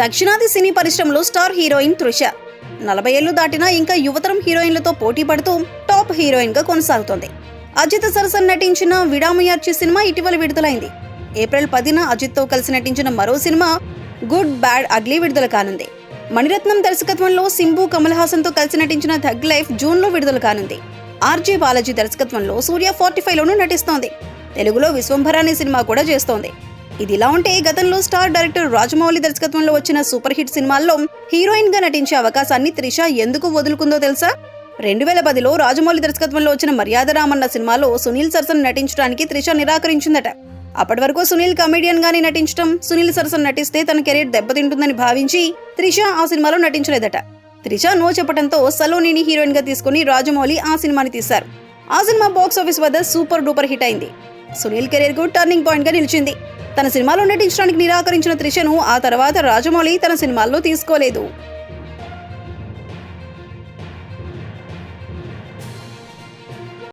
దక్షిణాది సినీ పరిశ్రమలో star heroine తృష. నలభై ఏళ్ళు దాటినా ఇంకా యువతరం హీరోయిన్లతో పోటీ పడుతూ టాప్ హీరోయిన్గా కొనసాగుతోంది. అజిత్ సరసన్ నటించిన విడామయార్చి సినిమా ఇటీవల విడుదలైంది. ఏప్రిల్ పదిన అజిత్తో కలిసి నటించిన మరో సినిమా గుడ్ బ్యాడ్ అగ్లీ విడుదల కానుంది. మణిరత్నం దర్శకత్వంలో సింబు కమల్ హాసన్తో కలిసి నటించిన థగ్ లైఫ్ జూన్లో విడుదల కానుంది. ఆర్జే బాలాజీ దర్శకత్వంలో సూర్య ఫార్టీ ఫైవ్లోనూ నటిస్తోంది. తెలుగులో విశ్వంభర అనే సినిమా కూడా చేస్తోంది. ఇదిలా ఉంటే గతంలో స్టార్ డైరెక్టర్ రాజమౌళి దర్శకత్వంలో వచ్చిన సూపర్ హిట్ సినిమాల్లో హీరోయిన్గా నటించే అవకాశాన్ని త్రిష ఎందుకు వదులుకుందో తెలుసా? రెండు వేల పదిలో రాజమౌళి దర్శకత్వంలో వచ్చిన మర్యాద రామన్న సినిమాలో సునీల్ సరసన్ నటించడానికి త్రిష నిరాకరించిందట. అప్పటి వరకు సునీల్ కమెడియన్ గానే నటించడం సునీల్ సరసన్ నటిస్తే తన కెరీర్ దెబ్బతింటుందని భావించి త్రిష ఆ సినిమాలో నటించలేదట. త్రిష నో చెప్పడంతో సలోనిని హీరోయిన్గా తీసుకుని రాజమౌళి ఆ సినిమాని తీశారు. ఆ సినిమా బాక్స్ ఆఫీస్ వద్ద సూపర్ డూపర్ హిట్ అయింది. సునీల్ కెరీర్కు టర్నింగ్ పాయింట్గా నిలిచింది. తన సినిమాలో నటించడానికి నిరాకరించిన త్రిషను ఆ తర్వాత రాజమౌళి తన సినిమాల్లో తీసుకోలేదు.